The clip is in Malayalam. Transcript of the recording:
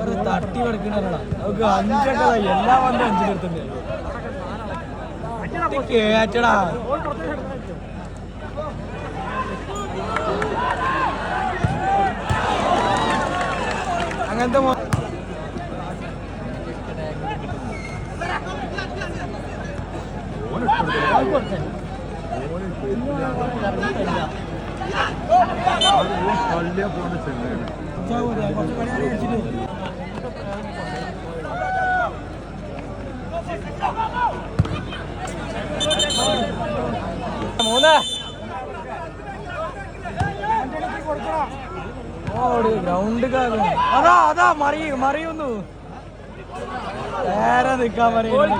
ഒരു തട്ടി കൊടുക്കണടാ നമുക്ക് അഞ്ചൊക്കെ എല്ലാ വന്നും അഞ്ചു നിർത്തുന്നുണ്ട് കേറ്റടാ. അങ്ങനത്തെ മോ- പണി അടിച്ചിട്ട് മൂന്ന്. ഓടി ഗ്രൗണ്ട് അതാ അതാ മറി മറിയുന്നു. നേരെ നിക്കാൻ പറയുന്നു